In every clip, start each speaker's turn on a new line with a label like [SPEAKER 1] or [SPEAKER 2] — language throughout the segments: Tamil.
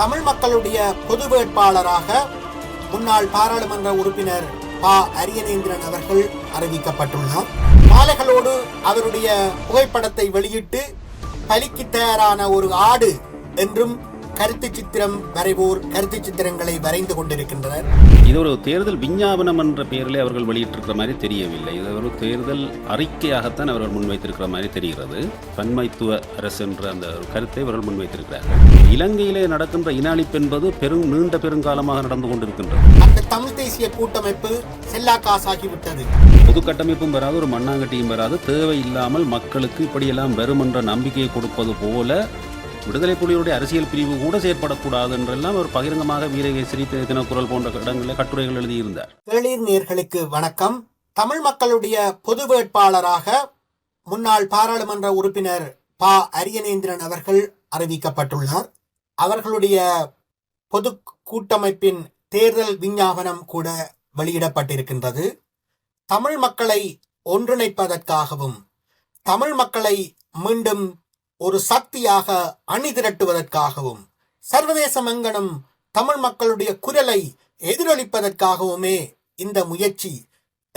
[SPEAKER 1] தமிழ் மக்களுடைய பொது வேட்பாளராக முன்னாள் பாராளுமன்ற உறுப்பினர் பா அரியநேந்திரன் அவர்கள் அறிவிக்கப்பட்டுள்ளார் மாலைகளோடு அவருடைய புகைப்படத்தை வெளியிட்டு பலிக்கு தயாரான ஒரு ஆடு என்றும் கருத்து சித்திரம் வரைவோர் கருத்து சித்திரங்களை வரைந்து கொண்டிருக்கின்றனர்
[SPEAKER 2] இது ஒரு தேர்தல் விஞ்ஞாபனம் என்ற பெயரில் அவர்கள் வெளியிட்டிருக்கிற மாதிரி தெரியவில்லை இது ஒரு தேர்தல் அறிக்கையாகத்தான் அவர்கள் முன்வைத்திருக்கிற மாதிரி தெரிகிறது பன்மைத்துவ அரசு என்ற அந்த கருத்தை அவர்கள் முன்வைத்திருக்கிறார்கள் இலங்கையிலே நடக்கின்ற இனாளிப்பு என்பது பெரும் நீண்ட பெருங்காலமாக நடந்து கொண்டிருக்கின்றது
[SPEAKER 1] அந்த தமிழ் தேசிய கூட்டமைப்பு செல்லா காசாகிவிட்டது
[SPEAKER 2] பொது கட்டமைப்பும் வராது ஒரு மண்ணாங்கட்டியும் வராது தேவையில்லாமல் மக்களுக்கு இப்படியெல்லாம் வரும் என்ற நம்பிக்கையை கொடுப்பது போல விடுதலை புலிகளுடைய அரசியல் பிரிவு கூட செயற்படக்கூடாது என்றெல்லாம் அவர் பகிரங்கமாக வீரகேசரி தினக்குரல் போன்ற இடங்களில் கட்டுரைகள் எழுதியிருந்தார்
[SPEAKER 1] வெளிர் நேர்களுக்கு வணக்கம் தமிழ் மக்களுடைய பொது வேட்பாளராக முன்னாள் பாராளுமன்ற உறுப்பினர் ப அரியநேந்திரன் அவர்கள் அறிவிக்கப்பட்டுள்ளார் அவர்களுடைய பொது கூட்டமைப்பின் தேர்தல் விஞ்ஞாபனம் கூட வெளியிடப்பட்டிருக்கின்றது தமிழ் மக்களை ஒன்றிணைப்பதற்காகவும் தமிழ் மக்களை மீண்டும் ஒரு சக்தியாக அணி திரட்டுவதற்காகவும் சர்வதேச மங்கனம் தமிழ் மக்களுடைய குரலை எதிரொலிப்பதற்காகவுமே இந்த முயற்சி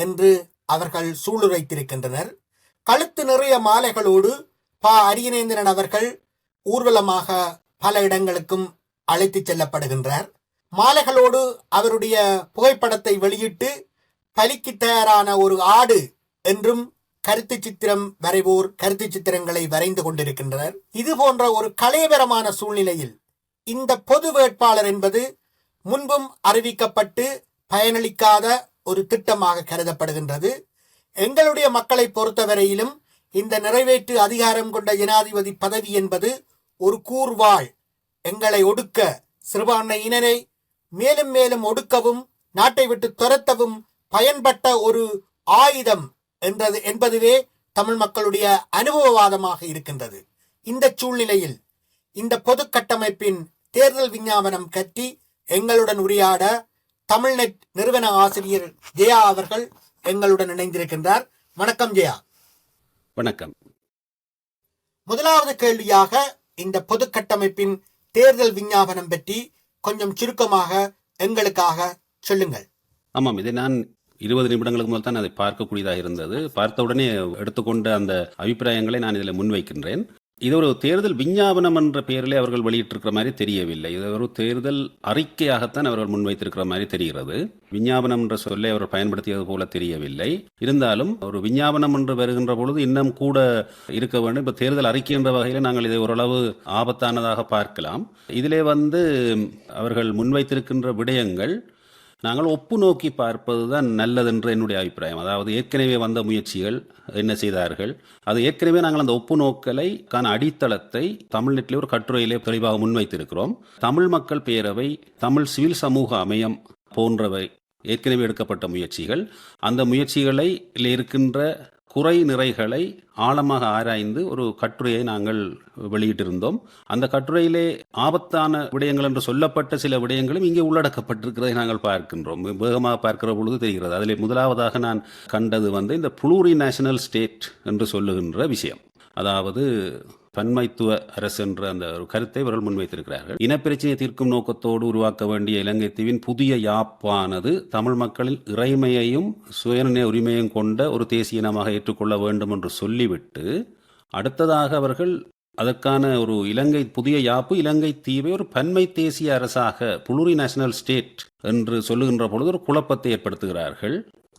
[SPEAKER 1] என்று அவர்கள் சூளுரைத்திருக்கின்றனர் கழுத்து நிறைய மாலைகளோடு ப அரியநேந்திரன் அவர்கள் ஊர்வலமாக பல இடங்களுக்கும் அழைத்துச் செல்லப்படுகின்றார் மாலைகளோடு அவருடைய புகைப்படத்தை வெளியிட்டு பலிக்கு தயாரான ஒரு ஆடு என்றும் கருத்து சித்திரம் வரைவோர் கருத்து சித்திரங்களை வரைந்து கொண்டிருக்கின்றனர் இது போன்ற ஒரு கலைபரமான சூழ்நிலையில் இந்த பொது வேட்பாளர் என்பது முன்பும் அறிவிக்கப்பட்டு பயனளிக்காத ஒரு திட்டமாக கருதப்படுகின்றது எங்களுடைய மக்களை பொறுத்தவரையிலும் இந்த நிறைவேற்று அதிகாரம் கொண்ட ஜனாதிபதி பதவி என்பது ஒரு கூர்வாள் எங்களை ஒடுக்க சிறுபான்மையினரை மேலும் மேலும் ஒடுக்கவும் நாட்டை விட்டு துரத்தவும் பயன்பட்ட ஒரு ஆயுதம் என்றது என்பதுவே தமிழ் மக்களுடைய அனுபவவாதமாக இருக்கின்றது இந்த சூழ்நிலையில் இந்த பொது கட்டமைப்பின் தேர்தல் விஞ்ஞாபனம் கட்டி எங்களுடன் உரையாட தமிழ்நெட் நிறுவன ஆசிரியர் ஜெயா அவர்கள் எங்களுடன் இணைந்திருக்கின்றார் வணக்கம் ஜெயா வணக்கம் முதலாவது கேள்வியாக இந்த பொது கட்டமைப்பின் தேர்தல் விஞ்ஞாபனம் பற்றி கொஞ்சம் சுருக்கமாக எங்களுக்காக சொல்லுங்கள்
[SPEAKER 2] ஆமாம் இதை நான் இருபது நிமிடங்களுக்கு முதல் தான் அதை பார்க்கக்கூடியதாக இருந்தது பார்த்தவுடனே எடுத்துக்கொண்ட அந்த அபிப்பிராயங்களை நான் இதில் முன்வைக்கின்றேன் இது ஒரு தேர்தல் விஞ்ஞாபனம் என்ற பெயரிலே அவர்கள் வெளியிட்டிருக்கிற மாதிரி தெரியவில்லை இது ஒரு தேர்தல் அறிக்கையாகத்தான் அவர்கள் முன்வைத்திருக்கிற மாதிரி தெரிகிறது விஞ்ஞாபனம் என்ற சொல்லை அவர் பயன்படுத்தியது போல தெரியவில்லை இருந்தாலும் ஒரு விஞ்ஞாபனம் என்று வருகின்ற பொழுது இன்னும் கூட இருக்க வேண்டும் இப்போ தேர்தல் அறிக்கை என்ற வகையில் நாங்கள் இதை ஓரளவு ஆபத்தானதாக பார்க்கலாம் இதிலே வந்து அவர்கள் முன்வைத்திருக்கின்ற விடயங்கள் நாங்கள் ஒப்பு நோக்கி பார்ப்பது தான் நல்லதென்று என்னுடைய அபிப்பிராயம் அதாவது ஏற்கனவே வந்த முயற்சிகள் என்ன செய்தார்கள் அது ஏற்கனவே நாங்கள் அந்த ஒப்பு நோக்கலைக்கான அடித்தளத்தை தமிழ்நாட்டிலே ஒரு கட்டுரையிலே தெளிவாக முன்வைத்திருக்கிறோம் தமிழ் மக்கள் பேரவை தமிழ் சிவில் சமூக அமையம் போன்றவை ஏற்கனவே எடுக்கப்பட்ட முயற்சிகள் அந்த முயற்சிகளை இருக்கின்ற குறை நிறைகளை ஆழமாக ஆராய்ந்து ஒரு கட்டுரையை நாங்கள் வெளியிட்டிருந்தோம் அந்த கட்டுரையிலே ஆபத்தான விடயங்கள் என்று சொல்லப்பட்ட சில விடயங்களும் இங்கே உள்ளடக்கப்பட்டிருக்கிறதை நாங்கள் பார்க்கின்றோம் வேகமாக பார்க்கிற பொழுது தெரிகிறது அதில் முதலாவதாக நான் கண்டது வந்து இந்த புளூரி நேஷனல் ஸ்டேட் என்று சொல்லுகின்ற விஷயம் அதாவது பன்மைத்துவ அரசு என்ற அந்த ஒரு கருத்தை இவர்கள் முன்வைத்திருக்கிறார்கள் இனப்பிரச்சனையை தீர்க்கும் நோக்கத்தோடு உருவாக்க வேண்டிய இலங்கை தீவின் புதிய யாப்பானது தமிழ் மக்களின் இறைமையையும் சுயநிலை உரிமையும் கொண்ட ஒரு தேசிய இனமாக ஏற்றுக்கொள்ள வேண்டும் என்று சொல்லிவிட்டு அடுத்ததாக அவர்கள் அதற்கான ஒரு இலங்கை புதிய யாப்பு இலங்கை தீவை ஒரு பன்மை தேசிய அரசாக புளுரி நேஷனல் ஸ்டேட் என்று சொல்லுகின்ற பொழுது ஒரு குழப்பத்தை ஏற்படுத்துகிறார்கள்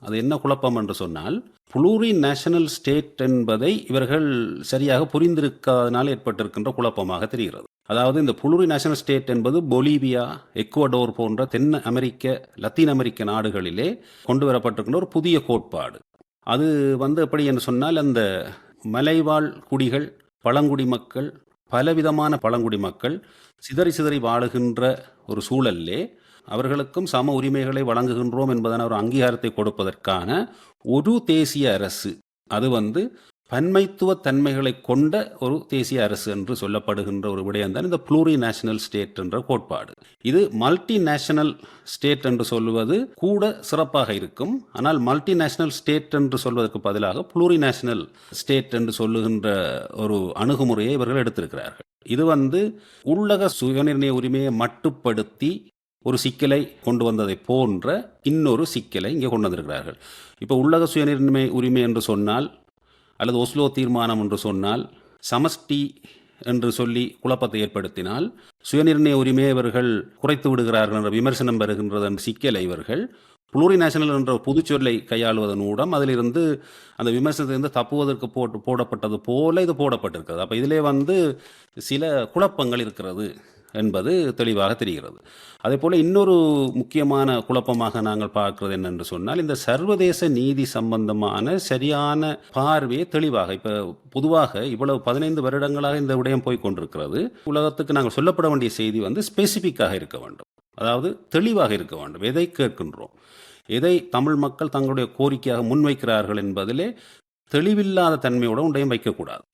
[SPEAKER 2] அது என்ன குழப்பம் என்று சொன்னால் புளூரி நேஷனல் ஸ்டேட் என்பதை இவர்கள் சரியாக புரிந்திருக்காதனால் ஏற்பட்டிருக்கின்ற குழப்பமாக தெரிகிறது அதாவது இந்த புளூரி நேஷனல் ஸ்டேட் என்பது பொலிவியா எக்குவடோர் போன்ற தென் அமெரிக்க லத்தீன் அமெரிக்க நாடுகளிலே கொண்டு வரப்பட்டிருக்கின்ற ஒரு புதிய கோட்பாடு அது வந்து எப்படி என்று சொன்னால் அந்த மலைவாழ் குடிகள் பழங்குடி மக்கள் பலவிதமான பழங்குடி மக்கள் சிதறி சிதறி வாழுகின்ற ஒரு சூழல்லே அவர்களுக்கும் சம உரிமைகளை வழங்குகின்றோம் என்பதான ஒரு அங்கீகாரத்தை கொடுப்பதற்கான ஒரு தேசிய அரசு அது வந்து பன்மைத்துவ தன்மைகளை கொண்ட ஒரு தேசிய அரசு என்று சொல்லப்படுகின்ற ஒரு விடயம் தான் இந்த புளூரி நேஷனல் ஸ்டேட் என்ற கோட்பாடு இது மல்டி நேஷனல் ஸ்டேட் என்று சொல்வது கூட சிறப்பாக இருக்கும் ஆனால் மல்டி நேஷனல் ஸ்டேட் என்று சொல்வதற்கு பதிலாக புளூரி நேஷனல் ஸ்டேட் என்று சொல்லுகின்ற ஒரு அணுகுமுறையை இவர்கள் எடுத்திருக்கிறார்கள் இது வந்து உள்ளக சுயநிர்ணய உரிமையை மட்டுப்படுத்தி ஒரு சிக்கலை கொண்டு வந்ததை போன்ற இன்னொரு சிக்கலை இங்கே கொண்டு வந்திருக்கிறார்கள் இப்போ உள்ளக சுயநிர்மை உரிமை என்று சொன்னால் அல்லது ஒஸ்லோ தீர்மானம் என்று சொன்னால் சமஷ்டி என்று சொல்லி குழப்பத்தை ஏற்படுத்தினால் சுயநிர்ணய உரிமையை இவர்கள் குறைத்து விடுகிறார்கள் என்ற விமர்சனம் பெறுகின்றது என்ற சிக்கலை இவர்கள் புளூரிநேஷனல் என்ற புதுச்சொல்லை கையாளுவதன் மூலம் அதிலிருந்து அந்த விமர்சனத்திலிருந்து தப்புவதற்கு போட்டு போடப்பட்டது போல இது போடப்பட்டிருக்கிறது அப்போ இதிலே வந்து சில குழப்பங்கள் இருக்கிறது என்பது தெளிவாக தெரிகிறது அதே போல் இன்னொரு முக்கியமான குழப்பமாக நாங்கள் பார்க்கிறது என்னென்று சொன்னால் இந்த சர்வதேச நீதி சம்பந்தமான சரியான பார்வையை தெளிவாக இப்போ பொதுவாக இவ்வளவு பதினைந்து வருடங்களாக இந்த விடயம் போய் கொண்டிருக்கிறது உலகத்துக்கு நாங்கள் சொல்லப்பட வேண்டிய செய்தி வந்து ஸ்பெசிஃபிக்காக இருக்க வேண்டும் அதாவது தெளிவாக இருக்க வேண்டும் எதை கேட்கின்றோம் எதை தமிழ் மக்கள் தங்களுடைய கோரிக்கையாக முன்வைக்கிறார்கள் என்பதிலே தெளிவில்லாத தன்மையோடு உண்டையும் வைக்கக்கூடாது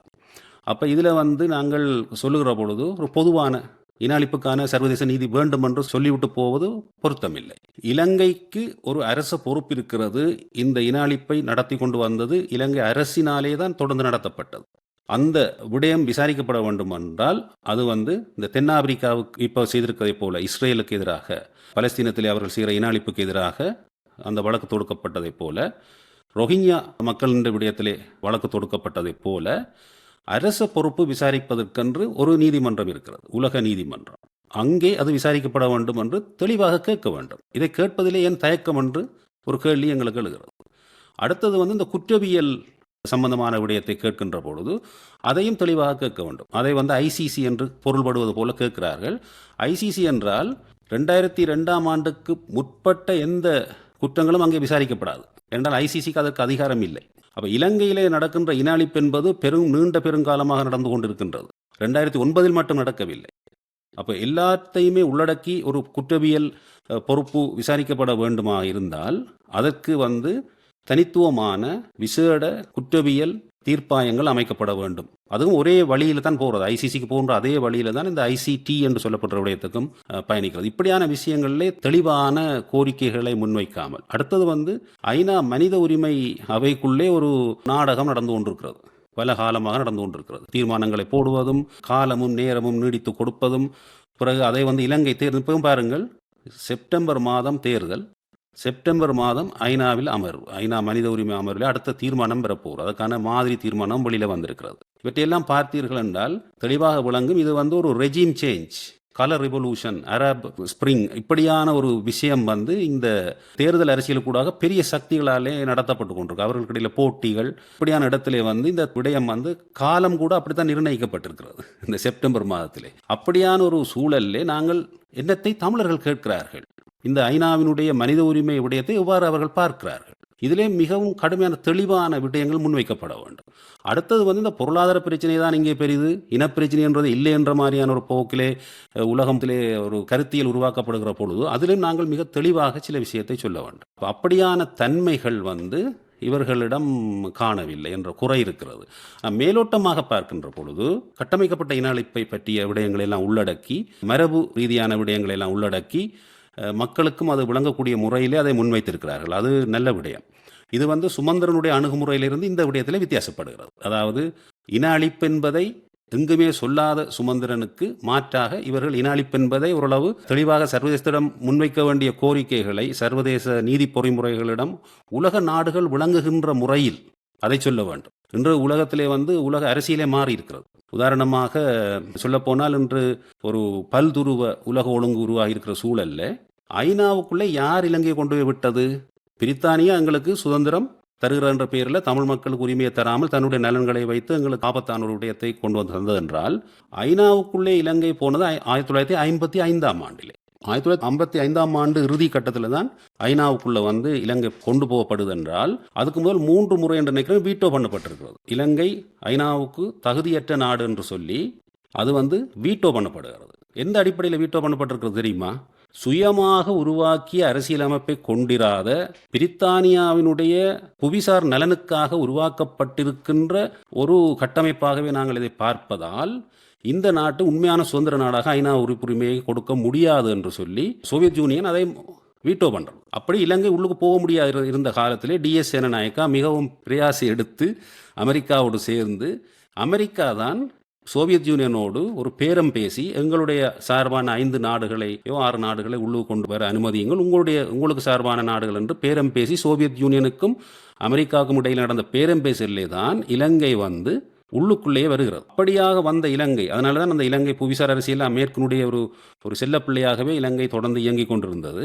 [SPEAKER 2] அப்போ இதில் வந்து நாங்கள் சொல்லுகிற பொழுது ஒரு பொதுவான இனாளிப்புக்கான சர்வதேச நீதி வேண்டும் என்று சொல்லிவிட்டு போவது பொருத்தமில்லை இலங்கைக்கு ஒரு அரச பொறுப்பு இருக்கிறது இந்த இனாளிப்பை நடத்தி கொண்டு வந்தது இலங்கை அரசினாலே தான் தொடர்ந்து நடத்தப்பட்டது அந்த விடயம் விசாரிக்கப்பட வேண்டும் என்றால் அது வந்து இந்த தென்னாப்பிரிக்காவுக்கு இப்போ செய்திருக்கதை போல இஸ்ரேலுக்கு எதிராக பலஸ்தீனத்திலே அவர்கள் செய்கிற இனாளிப்புக்கு எதிராக அந்த வழக்கு தொடுக்கப்பட்டதைப் போல மக்கள் மக்களின் விடயத்திலே வழக்கு தொடுக்கப்பட்டதைப் போல அரச பொறுப்பு விசாரிப்பதற்கென்று ஒரு நீதிமன்றம் இருக்கிறது உலக நீதிமன்றம் அங்கே அது விசாரிக்கப்பட வேண்டும் என்று தெளிவாக கேட்க வேண்டும் இதை கேட்பதிலே ஏன் தயக்கம் என்று ஒரு கேள்வி எங்களுக்கு எழுகிறது அடுத்தது வந்து இந்த குற்றவியல் சம்பந்தமான விடயத்தை கேட்கின்ற பொழுது அதையும் தெளிவாக கேட்க வேண்டும் அதை வந்து ஐசிசி என்று பொருள்படுவது போல கேட்கிறார்கள் ஐசிசி என்றால் ரெண்டாயிரத்தி ரெண்டாம் ஆண்டுக்கு முற்பட்ட எந்த குற்றங்களும் அங்கே விசாரிக்கப்படாது என்றால் ஐசிசிக்கு அதற்கு அதிகாரம் இல்லை அப்போ இலங்கையிலே நடக்கின்ற இனாளிப்பு என்பது பெரும் நீண்ட பெருங்காலமாக நடந்து கொண்டிருக்கின்றது ரெண்டாயிரத்தி ஒன்பதில் மட்டும் நடக்கவில்லை அப்போ எல்லாத்தையுமே உள்ளடக்கி ஒரு குற்றவியல் பொறுப்பு விசாரிக்கப்பட வேண்டுமா இருந்தால் அதற்கு வந்து தனித்துவமான விசேட குற்றவியல் தீர்ப்பாயங்கள் அமைக்கப்பட வேண்டும் அதுவும் ஒரே வழியில் தான் போகிறது ஐசிசிக்கு போன்ற அதே வழியில தான் இந்த ஐசிடி என்று சொல்லப்படுற விடயத்துக்கும் பயணிக்கிறது இப்படியான விஷயங்களிலே தெளிவான கோரிக்கைகளை முன்வைக்காமல் அடுத்தது வந்து ஐநா மனித உரிமை அவைக்குள்ளே ஒரு நாடகம் நடந்து கொண்டிருக்கிறது பல காலமாக நடந்து கொண்டிருக்கிறது தீர்மானங்களை போடுவதும் காலமும் நேரமும் நீடித்து கொடுப்பதும் பிறகு அதை வந்து இலங்கை தேர்தல் பாருங்கள் செப்டம்பர் மாதம் தேர்தல் செப்டம்பர் மாதம் ஐநாவில் அமர்வு ஐநா மனித உரிமை அமர்வில் அடுத்த தீர்மானம் பெறப்போகுது அதற்கான மாதிரி தீர்மானம் வெளியில் வந்திருக்கிறது இவற்றையெல்லாம் பார்த்தீர்கள் என்றால் தெளிவாக விளங்கும் இது வந்து ஒரு regime change colour revolution Arab spring இப்படியான ஒரு விஷயம் வந்து இந்த தேர்தல் அரசியலுக்கூடாக பெரிய சக்திகளாலே நடத்தப்பட்டு கொண்டிருக்கு அவர்களுக்கிடையில் போட்டிகள் இப்படியான இடத்திலே வந்து இந்த விடயம் வந்து காலம் கூட அப்படித்தான் நிர்ணயிக்கப்பட்டிருக்கிறது இந்த செப்டம்பர் மாதத்திலே அப்படியான ஒரு சூழலிலே நாங்கள் என்னத்தை தமிழர்கள் கேட்கிறார்கள் இந்த ஐநாவினுடைய மனித உரிமை விடயத்தை எவ்வாறு அவர்கள் பார்க்கிறார்கள் இதிலே மிகவும் கடுமையான தெளிவான விடயங்கள் முன்வைக்கப்பட வேண்டும் அடுத்தது வந்து இந்த பொருளாதார பிரச்சனை தான் இங்கே பெரியது இனப்பிரச்சனை என்றது இல்லை என்ற மாதிரியான ஒரு போக்கிலே உலகத்திலே ஒரு கருத்தியல் உருவாக்கப்படுகிற பொழுது அதிலும் நாங்கள் மிக தெளிவாக சில விஷயத்தை சொல்ல வேண்டும் அப்படியான தன்மைகள் வந்து இவர்களிடம் காணவில்லை என்ற குறை இருக்கிறது மேலோட்டமாக பார்க்கின்ற பொழுது கட்டமைக்கப்பட்ட இன அழைப்பை பற்றிய விடயங்களை எல்லாம் உள்ளடக்கி மரபு ரீதியான விடயங்களை எல்லாம் உள்ளடக்கி மக்களுக்கும் அது விளங்கக்கூடிய முறையிலே அதை முன்வைத்திருக்கிறார்கள் அது நல்ல விடயம் இது வந்து சுமந்திரனுடைய அணுகுமுறையிலிருந்து இந்த விடயத்தில் வித்தியாசப்படுகிறது அதாவது இன அழிப்பு என்பதை எங்குமே சொல்லாத சுமந்திரனுக்கு மாற்றாக இவர்கள் இன என்பதை ஓரளவு தெளிவாக சர்வதேசத்திடம் முன்வைக்க வேண்டிய கோரிக்கைகளை சர்வதேச நீதி பொறிமுறைகளிடம் உலக நாடுகள் விளங்குகின்ற முறையில் அதை சொல்ல வேண்டும் இன்று உலகத்திலே வந்து உலக அரசியலே மாறி இருக்கிறது உதாரணமாக சொல்லப்போனால் இன்று ஒரு பல்துருவ உலக ஒழுங்கு உருவாகி இருக்கிற சூழல்ல ஐநாவுக்குள்ளே யார் இலங்கையை கொண்டு போய் விட்டது பிரித்தானியா எங்களுக்கு சுதந்திரம் தருகிற என்ற பெயரில் தமிழ் மக்களுக்கு உரிமையை தராமல் தன்னுடைய நலன்களை வைத்து எங்களுக்கு ஆபத்தான கொண்டு வந்து தந்தது என்றால் ஐநாவுக்குள்ளே இலங்கை போனது ஆயிரத்தி தொள்ளாயிரத்தி ஐம்பத்தி ஐந்தாம் ஆண்டிலே ஆயிரத்தி தொள்ளாயிரத்தி ஐம்பத்தி ஐந்தாம் ஆண்டு இறுதி கட்டத்தில் தான் ஐநாவுக்குள்ள வந்து இலங்கை கொண்டு போகப்படுது என்றால் அதுக்கு முதல் மூன்று முறை என்று நினைக்கிற வீட்டோ பண்ணப்பட்டிருக்கிறது இலங்கை ஐநாவுக்கு தகுதியற்ற நாடு என்று சொல்லி அது வந்து வீட்டோ பண்ணப்படுகிறது எந்த அடிப்படையில் வீட்டோ பண்ணப்பட்டிருக்கிறது தெரியுமா சுயமாக உருவாக்கிய அரசியலமைப்பை கொண்டிராத பிரித்தானியாவினுடைய புவிசார் நலனுக்காக உருவாக்கப்பட்டிருக்கின்ற ஒரு கட்டமைப்பாகவே நாங்கள் இதை பார்ப்பதால் இந்த நாட்டு உண்மையான சுதந்திர நாடாக ஐநா உறுப்புரிமையை கொடுக்க முடியாது என்று சொல்லி சோவியத் யூனியன் அதை வீட்டோ பண்ணுறோம் அப்படி இலங்கை உள்ளுக்கு போக முடியாது இருந்த காலத்திலே டிஎஸ் சேனநாயக்கா மிகவும் பிரயாசி எடுத்து அமெரிக்காவோடு சேர்ந்து அமெரிக்கா தான் சோவியத் யூனியனோடு ஒரு பேரம் பேசி எங்களுடைய சார்பான ஐந்து நாடுகளையோ ஆறு நாடுகளை உள்ளுக்கு கொண்டு வர அனுமதியுங்கள் உங்களுடைய உங்களுக்கு சார்பான நாடுகள் என்று பேரம் பேசி சோவியத் யூனியனுக்கும் அமெரிக்காவுக்கும் இடையில் நடந்த பேரம் பேசலே தான் இலங்கை வந்து உள்ளுக்குள்ளேயே வருகிறது அப்படியாக வந்த இலங்கை அதனால தான் அந்த இலங்கை புவிசார் அரசியல் அமேற்கனுடைய ஒரு ஒரு செல்லப்பிள்ளையாகவே இலங்கை தொடர்ந்து இயங்கிக் கொண்டிருந்தது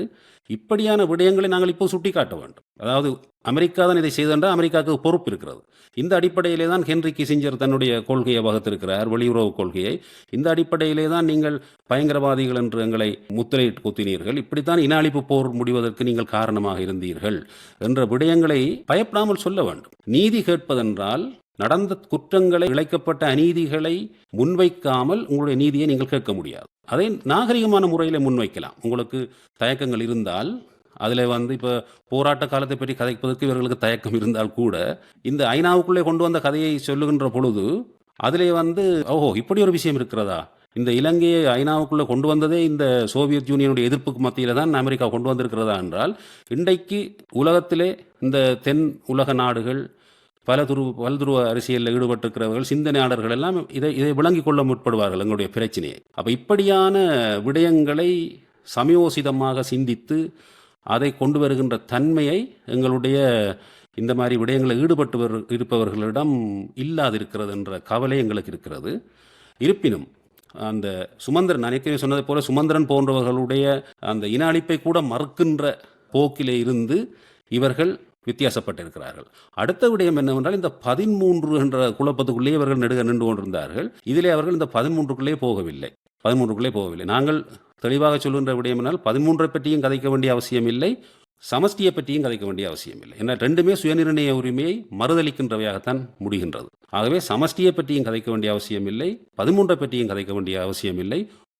[SPEAKER 2] இப்படியான விடயங்களை நாங்கள் இப்போ சுட்டிக்காட்ட வேண்டும் அதாவது அமெரிக்கா தான் இதை செய்தென்றால் அமெரிக்காவுக்கு பொறுப்பு இருக்கிறது இந்த அடிப்படையிலே தான் ஹென்ரி கிசிஞ்சர் தன்னுடைய கொள்கையை வகுத்திருக்கிறார் வெளியுறவு கொள்கையை இந்த அடிப்படையிலே தான் நீங்கள் பயங்கரவாதிகள் என்று எங்களை முத்திரையிட்டு குத்தினீர்கள் இப்படித்தான் இன அழிப்பு போர் முடிவதற்கு நீங்கள் காரணமாக இருந்தீர்கள் என்ற விடயங்களை பயப்படாமல் சொல்ல வேண்டும் நீதி கேட்பதென்றால் நடந்த குற்றங்களை இழைக்கப்பட்ட அநீதிகளை முன்வைக்காமல் உங்களுடைய நீதியை நீங்கள் கேட்க முடியாது அதை நாகரிகமான முறையில் முன்வைக்கலாம் உங்களுக்கு தயக்கங்கள் இருந்தால் அதில் வந்து இப்போ போராட்ட காலத்தை பற்றி கதைப்பதற்கு இவர்களுக்கு தயக்கம் இருந்தால் கூட இந்த ஐநாவுக்குள்ளே கொண்டு வந்த கதையை சொல்லுகின்ற பொழுது அதிலே வந்து ஓஹோ இப்படி ஒரு விஷயம் இருக்கிறதா இந்த இலங்கையை ஐநாவுக்குள்ளே கொண்டு வந்ததே இந்த சோவியத் யூனியனுடைய எதிர்ப்புக்கு மத்தியில் தான் அமெரிக்கா கொண்டு வந்திருக்கிறதா என்றால் இன்றைக்கு உலகத்திலே இந்த தென் உலக நாடுகள் பல துரு பல துருவ அரசியலில் ஈடுபட்டிருக்கிறவர்கள் சிந்தனையாளர்கள் எல்லாம் இதை இதை விளங்கிக் கொள்ள முற்படுவார்கள் எங்களுடைய பிரச்சனையை அப்போ இப்படியான விடயங்களை சமயோசிதமாக சிந்தித்து அதை கொண்டு வருகின்ற தன்மையை எங்களுடைய இந்த மாதிரி விடயங்களில் ஈடுபட்டு இருப்பவர்களிடம் இல்லாதிருக்கிறது என்ற கவலை எங்களுக்கு இருக்கிறது இருப்பினும் அந்த சுமந்திரன் அனைத்தையும் சொன்னதை போல சுமந்திரன் போன்றவர்களுடைய அந்த இன அழிப்பை கூட மறுக்கின்ற போக்கிலே இருந்து இவர்கள் வித்தியாசப்பட்டிருக்கிறார்கள் அடுத்த விடயம் என்னவென்றால் இந்த பதிமூன்று என்ற குழப்பத்துக்குள்ளேயே இவர்கள் நெடுக நின்று கொண்டிருந்தார்கள் இதிலே அவர்கள் இந்த பதிமூன்றுக்குள்ளே போகவில்லை பதிமூன்றுக்குள்ளே போகவில்லை நாங்கள் தெளிவாக சொல்லுகின்ற விடயம் என்னால் பதிமூன்றை பற்றியும் கதைக்க வேண்டிய அவசியம் இல்லை சமஷ்டியை பற்றியும் கதைக்க வேண்டிய அவசியம் இல்லை என்ன ரெண்டுமே சுயநிர்ணய உரிமையை மறுதளிக்கின்றவையாகத்தான் முடிகின்றது ஆகவே சமஷ்டியை பற்றியும் கதைக்க வேண்டிய அவசியம் இல்லை பதிமூன்றை பற்றியும் கதைக்க வேண்டிய அவசியம் இல்லை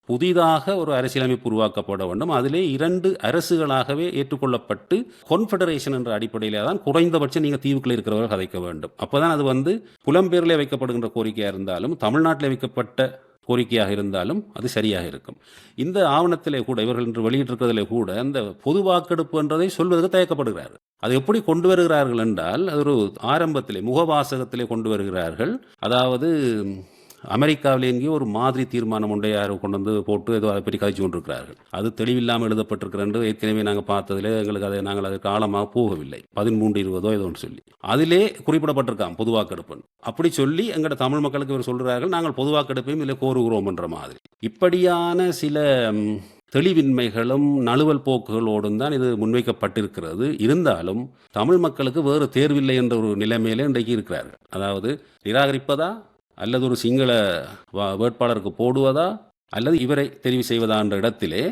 [SPEAKER 2] புதிதாக ஒரு அரசியலமைப்பு உருவாக்கப்பட வேண்டும் அதிலே இரண்டு அரசுகளாகவே ஏற்றுக்கொள்ளப்பட்டு கொன்ஃபெடரேஷன் என்ற அடிப்படையில் தான் குறைந்தபட்சம் நீங்கள் தீவுக்குள்ளே இருக்கிறவர்கள் கதைக்க வேண்டும் அப்போதான் அது வந்து புலம்பெயரில் வைக்கப்படுகின்ற கோரிக்கையாக இருந்தாலும் தமிழ்நாட்டில் வைக்கப்பட்ட கோரிக்கையாக இருந்தாலும் அது சரியாக இருக்கும் இந்த ஆவணத்திலே கூட இவர்கள் இன்று வெளியிட்டிருக்கிறதிலே கூட அந்த பொது வாக்கெடுப்பு என்றதை சொல்வதற்கு தயக்கப்படுகிறார் அது எப்படி கொண்டு வருகிறார்கள் என்றால் அது ஒரு ஆரம்பத்திலே முகவாசகத்திலே கொண்டு வருகிறார்கள் அதாவது அமெரிக்காவிலேயே ஒரு மாதிரி தீர்மானம் ஒன்றை யார் கொண்டு வந்து போட்டு ஏதோ அதை பற்றி கதைச்சு கொண்டிருக்கிறார்கள் அது தெளிவில்லாமல் எழுதப்பட்டிருக்கிறன்று ஏற்கனவே நாங்கள் பார்த்ததில் எங்களுக்கு அதை நாங்கள் அது காலமாக போகவில்லை பதிமூன்று இருபதோ ஏதோ ஒன்று சொல்லி அதிலே குறிப்பிடப்பட்டிருக்கான் பொதுவாக்கெடுப்புன்னு அப்படி சொல்லி எங்களோட தமிழ் மக்களுக்கு இவர் சொல்கிறார்கள் நாங்கள் பொதுவாக்கெடுப்பையும் இல்லை கோருகிறோம்ன்ற மாதிரி இப்படியான சில தெளிவின்மைகளும் நழுவல் போக்குகளோடும் தான் இது முன்வைக்கப்பட்டிருக்கிறது இருந்தாலும் தமிழ் மக்களுக்கு வேறு தேர்வில்லை என்ற ஒரு நிலைமையிலே இன்றைக்கு இருக்கிறார்கள் அதாவது நிராகரிப்பதா அல்லது ஒரு சிங்கள வேட்பாளருக்கு போடுவதா அல்லது இவரை தெரிவு செய்வதா என்ற இடத்திலே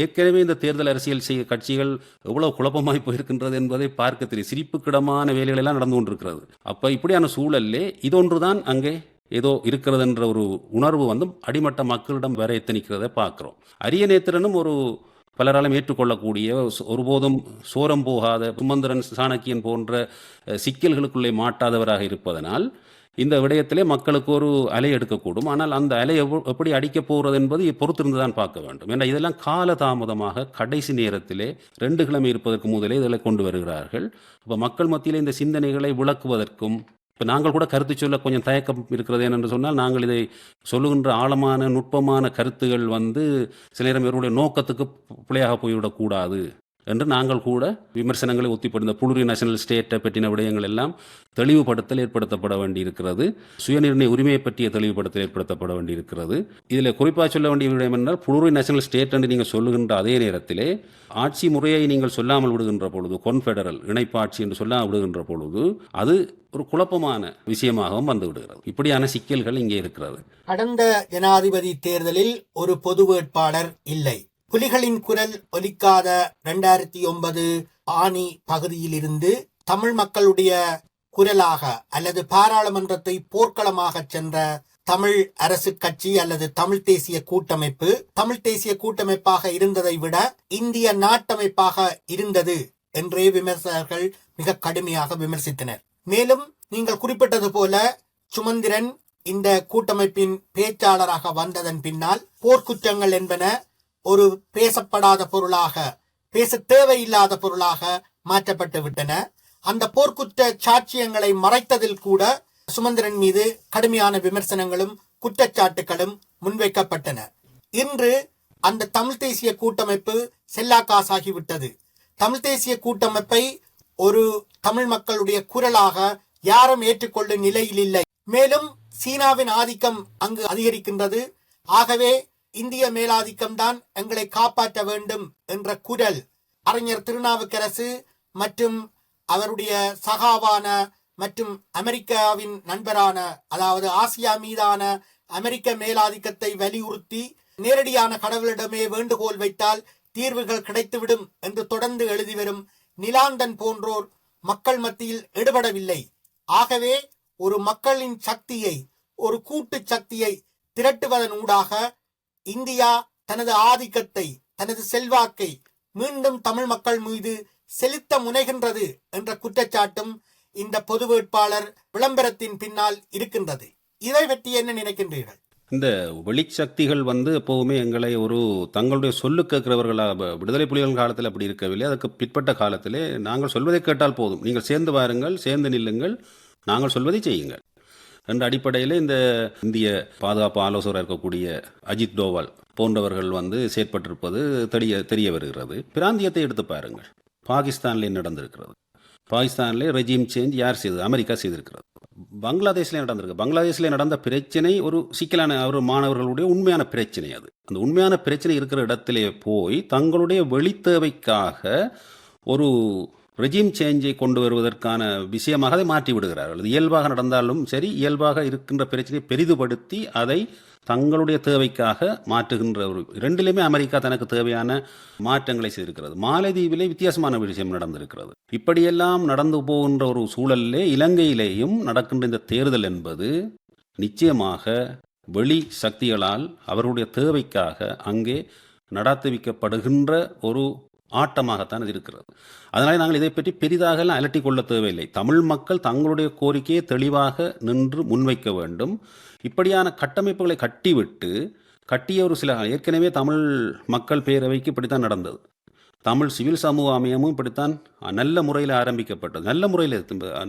[SPEAKER 2] ஏற்கனவே இந்த தேர்தல் அரசியல் செய்ய கட்சிகள் எவ்வளவு குழப்பமாய் போயிருக்கின்றது என்பதை பார்க்க தெரியும் சிரிப்புக்கிடமான வேலைகளெல்லாம் நடந்து கொண்டிருக்கிறது அப்போ இப்படியான சூழல்லே இதொன்றுதான் அங்கே ஏதோ இருக்கிறது என்ற ஒரு உணர்வு வந்து அடிமட்ட மக்களிடம் வேற எத்தனிக்கிறத பார்க்குறோம் அரிய நேத்திரனும் ஒரு பலராலும் ஏற்றுக்கொள்ளக்கூடிய ஒருபோதும் சோரம் போகாத சுமந்திரன் சாணக்கியன் போன்ற சிக்கல்களுக்குள்ளே மாட்டாதவராக இருப்பதனால் இந்த விடயத்திலே மக்களுக்கு ஒரு அலை எடுக்கக்கூடும் ஆனால் அந்த அலை எப்படி அடிக்கப் போகிறது என்பது பொறுத்திருந்து தான் பார்க்க வேண்டும் ஏன்னா இதெல்லாம் கால தாமதமாக கடைசி நேரத்திலே ரெண்டு கிழமை இருப்பதற்கு முதலே இதில் கொண்டு வருகிறார்கள் இப்போ மக்கள் மத்தியில் இந்த சிந்தனைகளை விளக்குவதற்கும் இப்போ நாங்கள் கூட கருத்து சொல்ல கொஞ்சம் தயக்கம் இருக்கிறது ஏனென்று சொன்னால் நாங்கள் இதை சொல்லுகின்ற ஆழமான நுட்பமான கருத்துகள் வந்து சில நேரம் இவருடைய நோக்கத்துக்கு பிள்ளையாக போய்விடக்கூடாது என்று நாங்கள் கூட விமர்சனங்களை ஒத்திப்படுத்த புளுரி நேஷனல் ஸ்டேட்டை பற்றின விடயங்கள் எல்லாம் தெளிவுபடுத்தல் ஏற்படுத்தப்பட வேண்டியிருக்கிறது சுயநிர்ணய உரிமையை பற்றிய தெளிவுபடுத்தல் ஏற்படுத்தப்பட வேண்டியிருக்கிறது இதில் குறிப்பாக சொல்ல வேண்டிய விடயம் என்றால் புளுரி நேஷனல் ஸ்டேட் என்று நீங்கள் சொல்லுகின்ற அதே நேரத்திலே ஆட்சி முறையை நீங்கள் சொல்லாமல் விடுகின்ற பொழுது கொன்ஃபெடரல் இணைப்பாட்சி என்று சொல்லாமல் விடுகின்ற பொழுது அது ஒரு குழப்பமான விஷயமாகவும் வந்து விடுகிறது இப்படியான சிக்கல்கள் இங்கே இருக்கிறது
[SPEAKER 1] கடந்த ஜனாதிபதி தேர்தலில் ஒரு பொது வேட்பாளர் இல்லை புலிகளின் குரல் ஒலிக்காத இரண்டாயிரத்தி ஒன்பது ஆணி பகுதியிலிருந்து தமிழ் மக்களுடைய குரலாக அல்லது பாராளுமன்றத்தை போர்க்களமாக சென்ற தமிழ் அரசு கட்சி அல்லது தமிழ் தேசிய கூட்டமைப்பு தமிழ் தேசிய கூட்டமைப்பாக இருந்ததை விட இந்திய நாட்டமைப்பாக இருந்தது என்றே விமர்சகர்கள் மிக கடுமையாக விமர்சித்தனர் மேலும் நீங்கள் குறிப்பிட்டது போல சுமந்திரன் இந்த கூட்டமைப்பின் பேச்சாளராக வந்ததன் பின்னால் போர்க்குற்றங்கள் என்பன ஒரு பேசப்படாத பொருளாக பேச தேவையில்லாத பொருளாக மாற்றப்பட்டு விட்டன அந்த போர்க்குற்ற சாட்சியங்களை மறைத்ததில் கூட சுமந்திரன் மீது கடுமையான விமர்சனங்களும் குற்றச்சாட்டுகளும் முன்வைக்கப்பட்டன இன்று அந்த தமிழ் தேசிய கூட்டமைப்பு செல்லா காசாகிவிட்டது தமிழ் தேசிய கூட்டமைப்பை ஒரு தமிழ் மக்களுடைய குரலாக யாரும் ஏற்றுக்கொள்ளும் நிலையில் இல்லை மேலும் சீனாவின் ஆதிக்கம் அங்கு அதிகரிக்கின்றது ஆகவே இந்திய மேலாதிக்கம்தான் எங்களை காப்பாற்ற வேண்டும் என்ற குரல் அறிஞர் திருநாவுக்கரசு மற்றும் அவருடைய சகாவான மற்றும் அமெரிக்காவின் நண்பரான அதாவது ஆசியா மீதான அமெரிக்க மேலாதிக்கத்தை வலியுறுத்தி நேரடியான கடவுளிடமே வேண்டுகோள் வைத்தால் தீர்வுகள் கிடைத்துவிடும் என்று தொடர்ந்து எழுதி வரும் நிலாந்தன் போன்றோர் மக்கள் மத்தியில் எடுபடவில்லை ஆகவே ஒரு மக்களின் சக்தியை ஒரு கூட்டு சக்தியை திரட்டுவதன் ஊடாக இந்தியா தனது ஆதிக்கத்தை தனது செல்வாக்கை மீண்டும் தமிழ் மக்கள் மீது செலுத்த முனைகின்றது என்ற குற்றச்சாட்டும் இந்த பொது வேட்பாளர் விளம்பரத்தின் பின்னால் இருக்கின்றது இதை பற்றி என்ன நினைக்கின்றீர்கள்
[SPEAKER 2] இந்த வெளிச்சக்திகள் வந்து எப்போவுமே எங்களை ஒரு தங்களுடைய சொல்லு கேட்கிறவர்களாக விடுதலை புலிகள் காலத்தில் அப்படி இருக்கவில்லை அதுக்கு பிற்பட்ட காலத்திலே நாங்கள் சொல்வதை கேட்டால் போதும் நீங்கள் சேர்ந்து வாருங்கள் சேர்ந்து நில்லுங்கள் நாங்கள் சொல்வதை செய்யுங்கள் என்ற அடிப்படையில் இந்த இந்திய பாதுகாப்பு ஆலோசகராக இருக்கக்கூடிய அஜித் டோவால் போன்றவர்கள் வந்து செயற்பட்டிருப்பது தெரிய தெரிய வருகிறது பிராந்தியத்தை எடுத்து பாருங்கள் பாகிஸ்தானில் நடந்திருக்கிறது பாகிஸ்தானில் ரெஜிம் சேஞ்ச் யார் செய்தது அமெரிக்கா செய்திருக்கிறது பங்களாதேஷ்லேயே நடந்திருக்கு பங்களாதேஷ்லேயே நடந்த பிரச்சனை ஒரு சிக்கலான ஒரு மாணவர்களுடைய உண்மையான பிரச்சனை அது அந்த உண்மையான பிரச்சனை இருக்கிற இடத்திலே போய் தங்களுடைய வெளித்தேவைக்காக ஒரு ரெஜிம் சேஞ்சை கொண்டு வருவதற்கான விஷயமாக அதை மாற்றி விடுகிறார்கள் அது இயல்பாக நடந்தாலும் சரி இயல்பாக இருக்கின்ற பிரச்சனையை பெரிதுபடுத்தி அதை தங்களுடைய தேவைக்காக மாற்றுகின்ற ஒரு இரண்டிலுமே அமெரிக்கா தனக்கு தேவையான மாற்றங்களை செய்திருக்கிறது மாலைதீவிலே வித்தியாசமான விஷயம் நடந்திருக்கிறது இப்படியெல்லாம் நடந்து போகின்ற ஒரு சூழலிலே இலங்கையிலேயும் நடக்கின்ற இந்த தேர்தல் என்பது நிச்சயமாக வெளி சக்திகளால் அவருடைய தேவைக்காக அங்கே நடத்துவிக்கப்படுகின்ற ஒரு ஆட்டமாகத்தான் இது இருக்கிறது அதனால் நாங்கள் இதை பற்றி பெரிதாக அலட்டிக் அலட்டி கொள்ள தேவையில்லை தமிழ் மக்கள் தங்களுடைய கோரிக்கையை தெளிவாக நின்று முன்வைக்க வேண்டும் இப்படியான கட்டமைப்புகளை கட்டிவிட்டு கட்டிய ஒரு சில ஏற்கனவே தமிழ் மக்கள் பேரவைக்கு இப்படித்தான் நடந்தது தமிழ் சிவில் சமூக அமையமும் இப்படித்தான் நல்ல முறையில் ஆரம்பிக்கப்பட்டது நல்ல முறையில்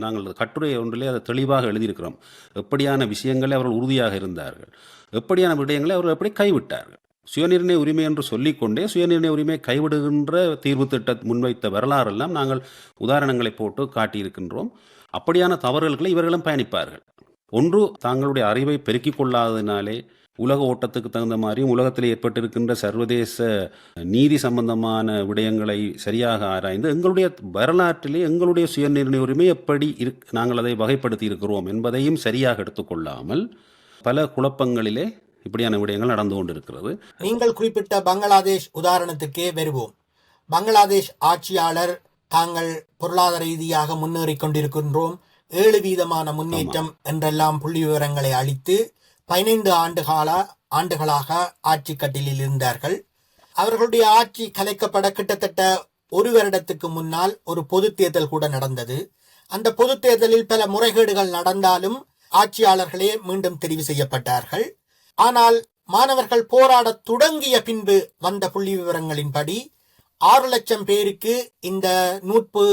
[SPEAKER 2] நாங்கள் கட்டுரை ஒன்றிலே அதை தெளிவாக எழுதியிருக்கிறோம் எப்படியான விஷயங்களை அவர்கள் உறுதியாக இருந்தார்கள் எப்படியான விடயங்களை அவர்கள் எப்படி கைவிட்டார்கள் சுயநிர்ணய உரிமை என்று சொல்லிக்கொண்டே சுயநிர்ணய உரிமை கைவிடுகின்ற தீர்வு திட்ட முன்வைத்த வரலாறெல்லாம் நாங்கள் உதாரணங்களை போட்டு காட்டியிருக்கின்றோம் அப்படியான தவறுகளை இவர்களும் பயணிப்பார்கள் ஒன்று தாங்களுடைய அறிவை பெருக்கிக் கொள்ளாததினாலே உலக ஓட்டத்துக்கு தகுந்த மாதிரியும் உலகத்தில் ஏற்பட்டிருக்கின்ற சர்வதேச நீதி சம்பந்தமான விடயங்களை சரியாக ஆராய்ந்து எங்களுடைய வரலாற்றிலே எங்களுடைய சுயநிர்ணய உரிமை எப்படி இரு நாங்கள் அதை வகைப்படுத்தி இருக்கிறோம் என்பதையும் சரியாக எடுத்துக்கொள்ளாமல் பல குழப்பங்களிலே இப்படியான விடயங்கள் நடந்து கொண்டிருக்கிறது
[SPEAKER 1] நீங்கள் குறிப்பிட்ட பங்களாதேஷ் உதாரணத்துக்கே வருவோம் பங்களாதேஷ் ஆட்சியாளர் தாங்கள் பொருளாதார ரீதியாக முன்னேறி கொண்டிருக்கின்றோம் ஏழு வீதமான முன்னேற்றம் என்றெல்லாம் புள்ளி விவரங்களை அளித்து பதினைந்து ஆண்டுகால ஆண்டுகளாக ஆட்சி கட்டிலில் இருந்தார்கள் அவர்களுடைய ஆட்சி கலைக்கப்பட கிட்டத்தட்ட ஒரு வருடத்துக்கு முன்னால் ஒரு பொது தேர்தல் கூட நடந்தது அந்த பொது தேர்தலில் பல முறைகேடுகள் நடந்தாலும் ஆட்சியாளர்களே மீண்டும் தெரிவு செய்யப்பட்டார்கள் ஆனால் மாணவர்கள் போராட தொடங்கிய பின்பு வந்த புள்ளி விவரங்களின்படி ஆறு லட்சம் பேருக்கு இந்த நூற்பு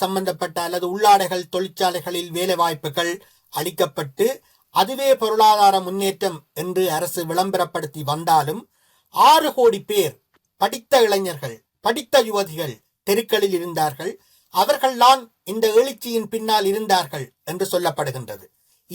[SPEAKER 1] சம்பந்தப்பட்ட அல்லது உள்ளாடைகள் தொழிற்சாலைகளில் வேலைவாய்ப்புகள் அளிக்கப்பட்டு அதுவே பொருளாதார முன்னேற்றம் என்று அரசு விளம்பரப்படுத்தி வந்தாலும் ஆறு கோடி பேர் படித்த இளைஞர்கள் படித்த யுவதிகள் தெருக்களில் இருந்தார்கள் அவர்கள்தான் இந்த எழுச்சியின் பின்னால் இருந்தார்கள் என்று சொல்லப்படுகின்றது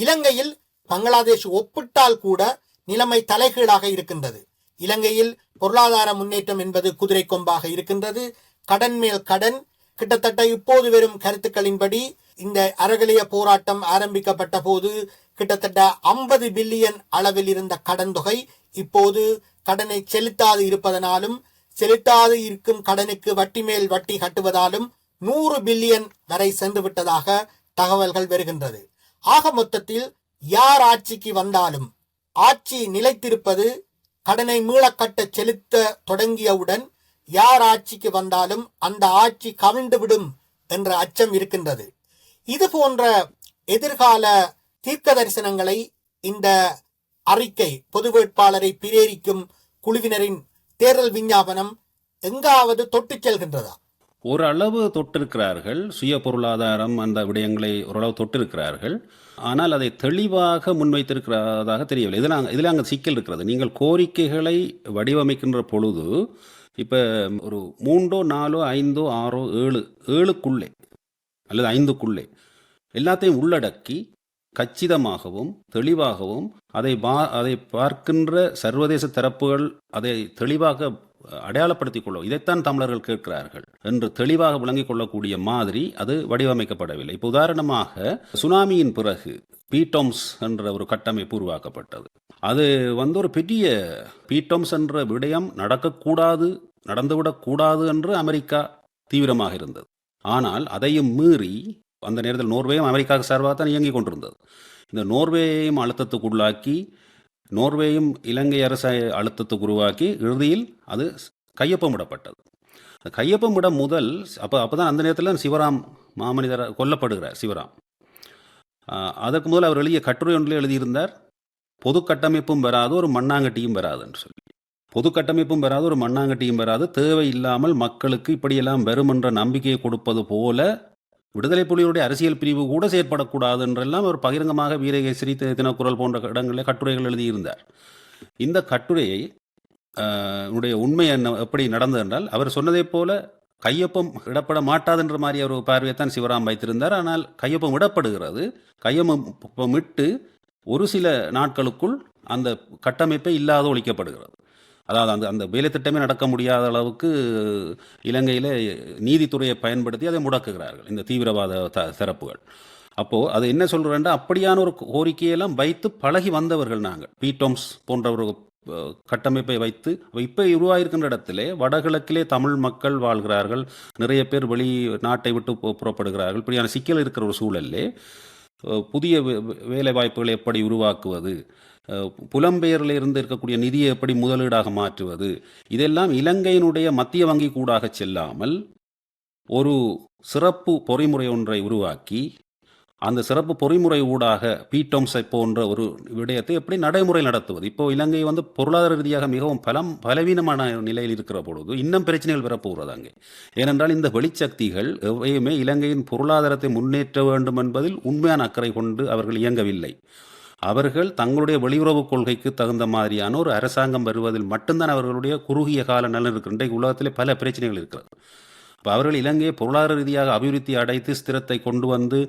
[SPEAKER 1] இலங்கையில் பங்களாதேஷ் ஒப்பிட்டால் கூட நிலைமை தலைகீழாக இருக்கின்றது இலங்கையில் பொருளாதார முன்னேற்றம் என்பது குதிரை கொம்பாக இருக்கின்றது கடன் மேல் கடன் கிட்டத்தட்ட இப்போது வெறும் கருத்துக்களின்படி இந்த அறகலிய போராட்டம் ஆரம்பிக்கப்பட்ட போது கிட்டத்தட்ட ஐம்பது பில்லியன் அளவில் இருந்த கடன் தொகை இப்போது கடனை செலுத்தாது இருப்பதனாலும் செலுத்தாது இருக்கும் கடனுக்கு வட்டி மேல் வட்டி கட்டுவதாலும் நூறு பில்லியன் வரை சென்று விட்டதாக தகவல்கள் வருகின்றது ஆக மொத்தத்தில் யார் ஆட்சிக்கு வந்தாலும் ஆட்சி நிலைத்திருப்பது கடனை மீளக்கட்ட செலுத்த தொடங்கியவுடன் யார் ஆட்சிக்கு வந்தாலும் அந்த ஆட்சி கவிழ்ந்துவிடும் என்ற அச்சம் இருக்கின்றது இது போன்ற எதிர்கால தீர்க்க தரிசனங்களை இந்த அறிக்கை பொது வேட்பாளரை பிரேரிக்கும் குழுவினரின் தேர்தல் விஞ்ஞாபனம் எங்காவது தொட்டுச் செல்கின்றதா
[SPEAKER 2] ஓரளவு தொட்டிருக்கிறார்கள் சுய பொருளாதாரம் அந்த விடயங்களை ஓரளவு தொட்டிருக்கிறார்கள் ஆனால் அதை தெளிவாக முன்வைத்திருக்கிறதாக தெரியவில்லை இதில் இதில் அங்கே சிக்கல் இருக்கிறது நீங்கள் கோரிக்கைகளை வடிவமைக்கின்ற பொழுது இப்போ ஒரு மூன்றோ நாலோ ஐந்தோ ஆறோ ஏழு ஏழுக்குள்ளே அல்லது ஐந்துக்குள்ளே எல்லாத்தையும் உள்ளடக்கி கச்சிதமாகவும் தெளிவாகவும் அதை பா அதை பார்க்கின்ற சர்வதேச தரப்புகள் அதை தெளிவாக அடையாளப்படுத்திக் கொள்ளும் இதைத்தான் தமிழர்கள் கேட்கிறார்கள் என்று தெளிவாக விளங்கிக் கொள்ளக்கூடிய மாதிரி அது வடிவமைக்கப்படவில்லை இப்போ உதாரணமாக சுனாமியின் பிறகு பீட்டோம்ஸ் என்ற ஒரு கட்டமைப்பு உருவாக்கப்பட்டது அது வந்து ஒரு பெரிய பீட்டோம்ஸ் என்ற விடயம் நடக்கக்கூடாது நடந்துவிடக்கூடாது என்று அமெரிக்கா தீவிரமாக இருந்தது ஆனால் அதையும் மீறி அந்த நேரத்தில் நோர்வேயும் அமெரிக்காவுக்கு சார்பாக தான் இயங்கி கொண்டிருந்தது இந்த நோர்வேயையும் அழுத்தத்துக்குள்ளாக்கி நோர்வேயும் இலங்கை அரச அழுத்தத்துக்கு உருவாக்கி இறுதியில் அது கையொப்பமிடப்பட்டது கையொப்பமிடம் முதல் அப்போ அப்போ தான் அந்த நேரத்தில் சிவராம் மாமனிதர் கொல்லப்படுகிறார் சிவராம் அதற்கு முதல் அவர் எழுதிய கட்டுரை ஒன்றில் எழுதியிருந்தார் பொது கட்டமைப்பும் வராது ஒரு மண்ணாங்கட்டியும் வராதுன்னு சொல்லி பொது கட்டமைப்பும் வராது ஒரு மண்ணாங்கட்டியும் வராது தேவை இல்லாமல் மக்களுக்கு இப்படியெல்லாம் வரும் என்ற நம்பிக்கையை கொடுப்பது போல விடுதலை புலிகளுடைய அரசியல் பிரிவு கூட செயற்படக்கூடாது என்றெல்லாம் அவர் பகிரங்கமாக வீரகேசரி தினக்குரல் போன்ற இடங்களில் கட்டுரைகள் எழுதியிருந்தார் இந்த கட்டுரையை உடைய உண்மை என்ன எப்படி நடந்தது என்றால் அவர் சொன்னதைப் போல கையொப்பம் இடப்பட என்ற மாதிரி அவர் பார்வையைத்தான் சிவராம் வைத்திருந்தார் ஆனால் கையொப்பம் இடப்படுகிறது கையொப்பம் இட்டு ஒரு சில நாட்களுக்குள் அந்த கட்டமைப்பை இல்லாத ஒழிக்கப்படுகிறது அதாவது அந்த அந்த வேலை திட்டமே நடக்க முடியாத அளவுக்கு இலங்கையில் நீதித்துறையை பயன்படுத்தி அதை முடக்குகிறார்கள் இந்த தீவிரவாத த சிறப்புகள் அப்போது அது என்ன சொல்கிறேன்னா அப்படியான ஒரு கோரிக்கையெல்லாம் வைத்து பழகி வந்தவர்கள் நாங்கள் பீட்டோம்ஸ் போன்ற ஒரு கட்டமைப்பை வைத்து இப்போ உருவாயிருக்கின்ற இடத்திலே வடகிழக்கிலே தமிழ் மக்கள் வாழ்கிறார்கள் நிறைய பேர் வெளி நாட்டை விட்டு புறப்படுகிறார்கள் இப்படியான சிக்கல் இருக்கிற ஒரு சூழல்லே புதிய வேலை வாய்ப்புகளை எப்படி உருவாக்குவது புலம்பெயரில் இருந்து இருக்கக்கூடிய நிதியை எப்படி முதலீடாக மாற்றுவது இதெல்லாம் இலங்கையினுடைய மத்திய வங்கி கூடாக செல்லாமல் ஒரு சிறப்பு பொறிமுறை ஒன்றை உருவாக்கி அந்த சிறப்பு பொறிமுறை ஊடாக பீட்டோம்ஸை போன்ற ஒரு விடயத்தை எப்படி நடைமுறை நடத்துவது இப்போ இலங்கை வந்து பொருளாதார ரீதியாக மிகவும் பலம் பலவீனமான நிலையில் இருக்கிற பொழுது இன்னும் பிரச்சனைகள் வரப்போகிறது அங்கே ஏனென்றால் இந்த வெளிச்சக்திகள் எவையுமே இலங்கையின் பொருளாதாரத்தை முன்னேற்ற வேண்டும் என்பதில் உண்மையான அக்கறை கொண்டு அவர்கள் இயங்கவில்லை அவர்கள் தங்களுடைய வெளியுறவு கொள்கைக்கு தகுந்த மாதிரியான ஒரு அரசாங்கம் வருவதில் மட்டும்தான் அவர்களுடைய குறுகிய கால நலன் இருக்கு இன்றைக்கு உலகத்திலே பல பிரச்சனைகள் இருக்கிறது இப்போ அவர்கள் இலங்கையை பொருளாதார ரீதியாக அபிவிருத்தி அடைத்து ஸ்திரத்தை கொண்டு வந்து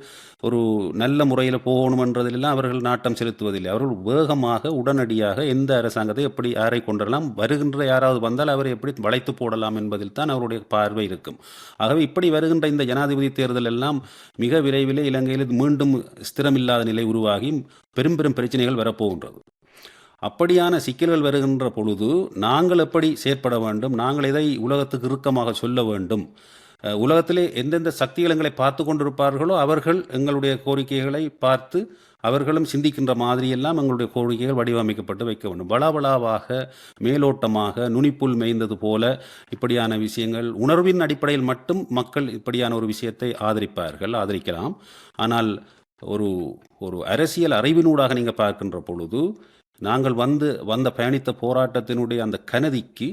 [SPEAKER 2] ஒரு நல்ல முறையில் போகணுமென்றதிலெல்லாம் அவர்கள் நாட்டம் செலுத்துவதில்லை அவர்கள் வேகமாக உடனடியாக எந்த அரசாங்கத்தை எப்படி யாரை கொண்டுடலாம் வருகின்ற யாராவது வந்தால் அவரை எப்படி வளைத்து போடலாம் என்பதில் தான் அவருடைய பார்வை இருக்கும் ஆகவே இப்படி வருகின்ற இந்த ஜனாதிபதி தேர்தல் எல்லாம் மிக விரைவில் இலங்கையில் மீண்டும் ஸ்திரமில்லாத நிலை உருவாகி பெரும் பெரும் பிரச்சனைகள் வரப்போகின்றது அப்படியான சிக்கல்கள் வருகின்ற பொழுது நாங்கள் எப்படி செயற்பட வேண்டும் நாங்கள் எதை உலகத்துக்கு இறுக்கமாக சொல்ல வேண்டும் உலகத்திலே எந்தெந்த சக்திகள் எங்களை பார்த்து கொண்டிருப்பார்களோ அவர்கள் எங்களுடைய கோரிக்கைகளை பார்த்து அவர்களும் சிந்திக்கின்ற மாதிரியெல்லாம் எங்களுடைய கோரிக்கைகள் வடிவமைக்கப்பட்டு வைக்க வேண்டும் வளவளாவாக மேலோட்டமாக நுனிப்புல் மேய்ந்தது போல இப்படியான விஷயங்கள் உணர்வின் அடிப்படையில் மட்டும் மக்கள் இப்படியான ஒரு விஷயத்தை ஆதரிப்பார்கள் ஆதரிக்கலாம் ஆனால் ஒரு ஒரு அரசியல் அறிவினூடாக நீங்கள் பார்க்கின்ற பொழுது நாங்கள் வந்து வந்த பயணித்த போராட்டத்தினுடைய அந்த கனதிக்கு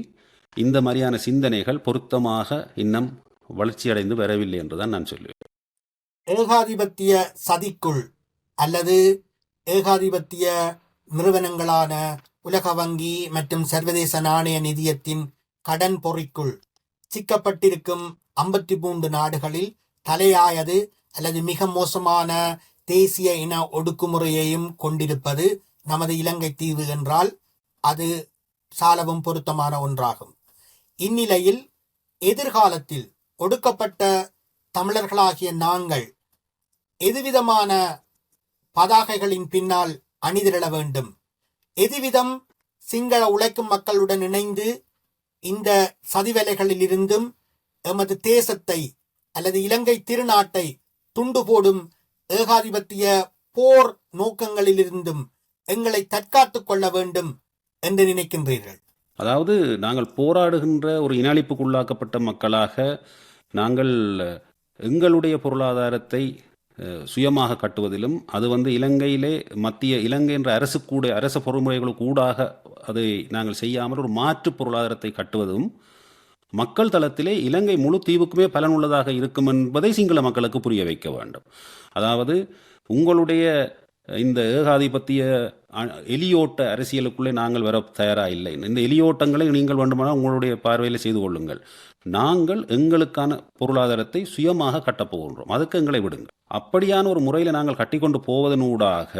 [SPEAKER 2] இந்த மாதிரியான சிந்தனைகள் பொருத்தமாக இன்னும் வளர்ச்சியடைந்து வரவில்லை என்றுதான் நான் சொல்லுவேன்
[SPEAKER 1] ஏகாதிபத்திய சதிக்குள் அல்லது ஏகாதிபத்திய நிறுவனங்களான உலக வங்கி மற்றும் சர்வதேச நாணய நிதியத்தின் கடன் பொறிக்குள் சிக்கப்பட்டிருக்கும் ஐம்பத்தி மூன்று நாடுகளில் தலையாயது அல்லது மிக மோசமான தேசிய இன ஒடுக்குமுறையையும் கொண்டிருப்பது நமது இலங்கை தீவு என்றால் அது சாலவும் பொருத்தமான ஒன்றாகும் இந்நிலையில் எதிர்காலத்தில் ஒடுக்கப்பட்ட தமிழர்களாகிய நாங்கள் எதுவிதமான பதாகைகளின் பின்னால் அணிதிரள வேண்டும் எதுவிதம் சிங்கள உழைக்கும் மக்களுடன் இணைந்து இந்த சதிவேலைகளில் இருந்தும் எமது தேசத்தை அல்லது இலங்கை திருநாட்டை துண்டு போடும் ஏகாதிபத்திய போர் நோக்கங்களிலிருந்தும் எங்களை தற்காத்து கொள்ள வேண்டும் என்று நினைக்கின்றீர்கள்
[SPEAKER 2] அதாவது நாங்கள் போராடுகின்ற ஒரு இனஅழிப்புக்குள்ளாக்கப்பட்ட மக்களாக நாங்கள் எங்களுடைய பொருளாதாரத்தை சுயமாக கட்டுவதிலும் அது வந்து இலங்கையிலே மத்திய இலங்கை என்ற அரசு கூட அரச பொறுமுறைகளுக்கு ஊடாக அதை நாங்கள் செய்யாமல் ஒரு மாற்று பொருளாதாரத்தை கட்டுவதும் மக்கள் தளத்திலே இலங்கை முழு தீவுக்குமே பலனுள்ளதாக இருக்கும் என்பதை சிங்கள மக்களுக்கு புரிய வைக்க வேண்டும் அதாவது உங்களுடைய இந்த ஏகாதிபத்திய எலியோட்ட அரசியலுக்குள்ளே நாங்கள் வர தயாராக இல்லை இந்த எலியோட்டங்களை நீங்கள் வேண்டுமானால் உங்களுடைய பார்வையில் செய்து கொள்ளுங்கள் நாங்கள் எங்களுக்கான பொருளாதாரத்தை சுயமாக கட்டப்போகின்றோம் அதுக்கு எங்களை விடுங்கள் அப்படியான ஒரு முறையில் நாங்கள் கட்டிக்கொண்டு போவதனூடாக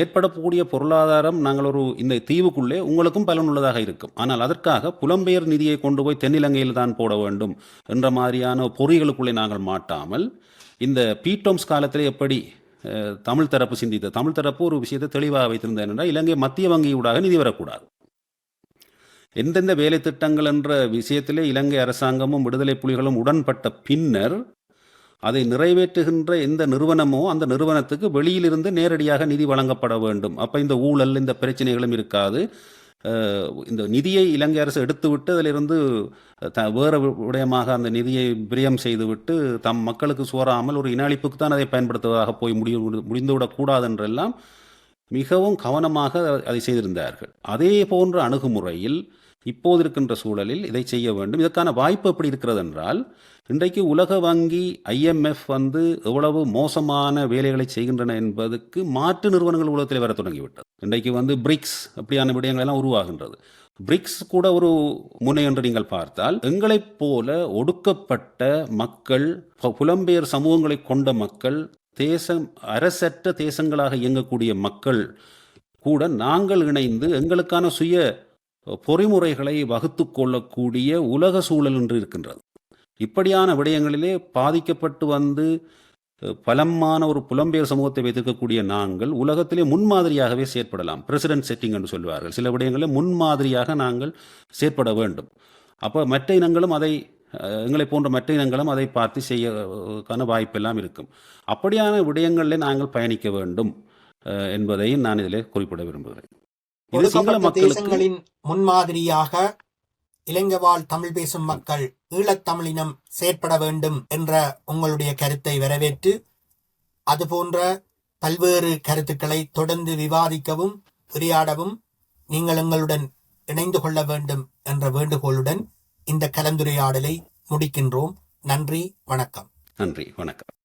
[SPEAKER 2] ஏற்படக்கூடிய பொருளாதாரம் நாங்கள் ஒரு இந்த தீவுக்குள்ளே உங்களுக்கும் பலனுள்ளதாக இருக்கும் ஆனால் அதற்காக புலம்பெயர் நிதியை கொண்டு போய் தென்னிலங்கையில் தான் போட வேண்டும் என்ற மாதிரியான பொறிகளுக்குள்ளே நாங்கள் மாட்டாமல் இந்த பீட்டோம்ஸ் காலத்தில் எப்படி தமிழ் தரப்பு சிந்தித்த தமிழ் தரப்பு ஒரு விஷயத்தை தெளிவாக வைத்திருந்தது என்னென்றால் இலங்கை மத்திய வங்கியூடாக நிதி வரக்கூடாது எந்தெந்த வேலை திட்டங்கள் என்ற விஷயத்திலே இலங்கை அரசாங்கமும் விடுதலை புலிகளும் உடன்பட்ட பின்னர் அதை நிறைவேற்றுகின்ற எந்த நிறுவனமோ அந்த நிறுவனத்துக்கு வெளியிலிருந்து நேரடியாக நிதி வழங்கப்பட வேண்டும் அப்போ இந்த ஊழல் இந்த பிரச்சனைகளும் இருக்காது இந்த நிதியை இலங்கை அரசு எடுத்துவிட்டு அதிலிருந்து த வேறு விடயமாக அந்த நிதியை பிரியம் செய்துவிட்டு தம் மக்களுக்கு சோறாமல் ஒரு இனாளிப்புக்கு தான் அதை பயன்படுத்துவதாக போய் முடி முடிந்துவிடக்கூடாது என்றெல்லாம் மிகவும் கவனமாக அதை செய்திருந்தார்கள் அதே போன்ற அணுகுமுறையில் இப்போது இருக்கின்ற சூழலில் இதை செய்ய வேண்டும் இதற்கான வாய்ப்பு எப்படி இருக்கிறது என்றால் இன்றைக்கு உலக வங்கி ஐஎம்எஃப் வந்து எவ்வளவு மோசமான வேலைகளை செய்கின்றன என்பதுக்கு மாற்று நிறுவனங்கள் உலகத்தில் வர தொடங்கிவிட்டது இன்றைக்கு வந்து பிரிக்ஸ் அப்படியான விடயங்கள் எல்லாம் உருவாகின்றது பிரிக்ஸ் கூட ஒரு முனை என்று நீங்கள் பார்த்தால் எங்களைப் போல ஒடுக்கப்பட்ட மக்கள் புலம்பெயர் சமூகங்களை கொண்ட மக்கள் தேசம் அரசற்ற தேசங்களாக இயங்கக்கூடிய மக்கள் கூட நாங்கள் இணைந்து எங்களுக்கான சுய பொறிமுறைகளை வகுத்து கொள்ளக்கூடிய உலக சூழல் என்று இருக்கின்றது இப்படியான விடயங்களிலே பாதிக்கப்பட்டு வந்து பலமான ஒரு புலம்பெயர் சமூகத்தை வைத்திருக்கக்கூடிய நாங்கள் உலகத்திலே முன்மாதிரியாகவே செயற்படலாம் பிரசிடென்ட் செட்டிங் என்று சொல்வார்கள் சில விடயங்களில் முன்மாதிரியாக நாங்கள் செயற்பட வேண்டும் அப்போ மற்ற இனங்களும் அதை எங்களை போன்ற மற்ற இனங்களும் அதை பார்த்து செய்யக்கான வாய்ப்பெல்லாம் இருக்கும் அப்படியான விடயங்களில் நாங்கள் பயணிக்க வேண்டும் என்பதையும் நான் இதில் குறிப்பிட விரும்புகிறேன்
[SPEAKER 1] மக்களுக்கு முன்மாதிரியாக இலங்கவாழ் தமிழ் பேசும் மக்கள் ஈழத்தமிழினம் செயற்பட வேண்டும் என்ற உங்களுடைய கருத்தை வரவேற்று அதுபோன்ற பல்வேறு கருத்துக்களை தொடர்ந்து விவாதிக்கவும் உரையாடவும் நீங்கள் எங்களுடன் இணைந்து கொள்ள வேண்டும் என்ற வேண்டுகோளுடன் இந்த கலந்துரையாடலை முடிக்கின்றோம் நன்றி வணக்கம்
[SPEAKER 2] நன்றி வணக்கம்